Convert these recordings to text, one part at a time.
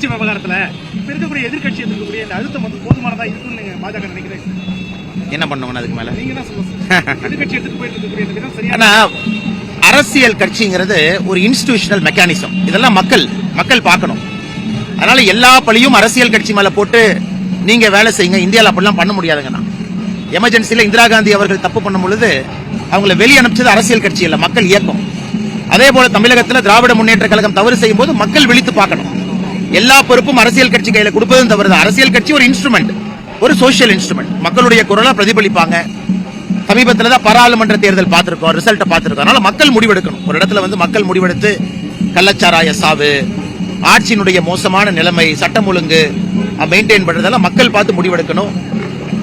கள்ளக்குறிச்சி விவகாரத்துல இப்ப இருக்கக்கூடிய எதிர்க்கட்சி இருக்கக்கூடிய இந்த அழுத்தம் வந்து போதுமானதா இருக்குன்னு பாஜக நினைக்கிறேன் என்ன பண்ணுவோம் அதுக்கு மேல? நீங்க தான் சொல்லுங்க எதிர்க்கட்சி எடுத்துட்டு போயிட்டு இருக்கக்கூடிய இந்த விதம் சரியான அரசியல் கட்சிங்கிறது ஒரு இன்ஸ்டிடியூஷனல் மெக்கானிசம் இதெல்லாம் மக்கள் மக்கள் பார்க்கணும். அதனால எல்லா பழியும் அரசியல் கட்சி மேல போட்டு நீங்க வேலை செய்யுங்க. இந்தியாவில் அப்படிலாம் பண்ண முடியாதுங்கண்ணா. எமர்ஜென்சில இந்திரா காந்தி அவர்கள் தப்பு பண்ணும் பொழுது அவங்கள வெளியே அனுப்பிச்சது அரசியல் கட்சி இல்ல மக்கள் இயக்கம். அதே போல தமிழகத்தில் திராவிட முன்னேற்ற கழகம் தவறு செய்யும் போது மக்கள் விழித்து பார்க்கணும். எல்லா பொறுப்பும் அரசியல் கட்சி கையில கொடுப்பதும் தவறு அரசியல் கட்சி ஒரு இன்ஸ்ட்ருமெண்ட் ஒரு சோஷியல் இன்ஸ்ட்ருமெண்ட் மக்களுடைய குரலா பிரதிபலிப்பாங்க. சமீபத்தில் தான் பாராளுமன்ற தேர்தல் பார்த்துருக்கோம் ரிசல்ட்டை பார்த்துருக்கோம். அதனால மக்கள் முடிவெடுக்கணும். ஒரு இடத்துல வந்து மக்கள் முடிவெடுத்து கள்ளச்சாராய சாவு ஆட்சியினுடைய மோசமான நிலைமை சட்டம் ஒழுங்கு மெயின்டைன் பண்ணுறதெல்லாம் மக்கள் பார்த்து முடிவெடுக்கணும்.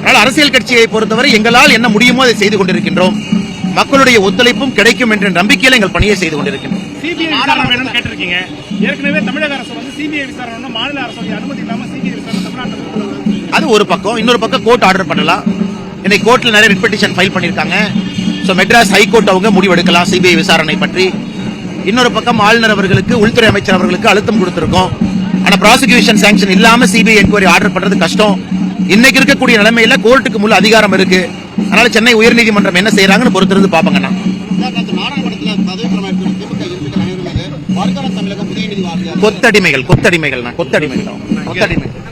அதனால் அரசியல் கட்சியை பொறுத்தவரை எங்களால் என்ன முடியுமோ அதை செய்து கொண்டிருக்கின்றோம். மக்களுடைய ஒத்துழைப்பும் கிடைக்கும் என்ற நம்பிக்கையில் எங்கள் பணியை செய்து கொண்டிருக்கின்றோம். சிபிஐ விசாரணை வேணும்னு கேட்டிருக்கீங்க. ஏற்கனவே தமிழக அரசு வந்து சிபிஐ விசாரணை மாநில அரசுடைய அனுமதி இல்லாம சிபிஐ விசாரணை தமிழ்நாட்டில். அது ஒரு பக்கம். இன்னொரு பக்கம் கோர்ட் ஆர்டர் பண்ணலாம். இன்னைக்கு கோர்ட்ல நிறைய ரிட் பெட்டிஷன் ஃபைல் பண்ணிருக்காங்க ஸோ மெட்ராஸ் ஹைகோர்ட் அவங்க முடிவெடுக்கலாம் சிபிஐ விசாரணை பற்றி. இன்னொரு பக்கம் ஆளுநர் அவர்களுக்கு உள்துறை அமைச்சர் அவர்களுக்கு அழுத்தம் கொடுத்திருக்கோம். ஆனா ப்ராசிக்யூஷன் சாங்ஷன் இல்லாம சிபிஐ என்கொயரி ஆர்டர் பண்றது கஷ்டம். இன்னைக்கு இருக்கக்கூடிய நிலைமையில கோர்ட்டுக்கு முழு அதிகாரம் இருக்கு. அதனால சென்னை உயர்நீதிமன்றம் என்ன செய்யறாங்கன்னு பொறுத்திருந்து பாப்பாங்கண்ணா கொத்தடிமைகள் கொத்தடிமைகள் கொத்தடிமைகள். கொத்தடிமைகள்.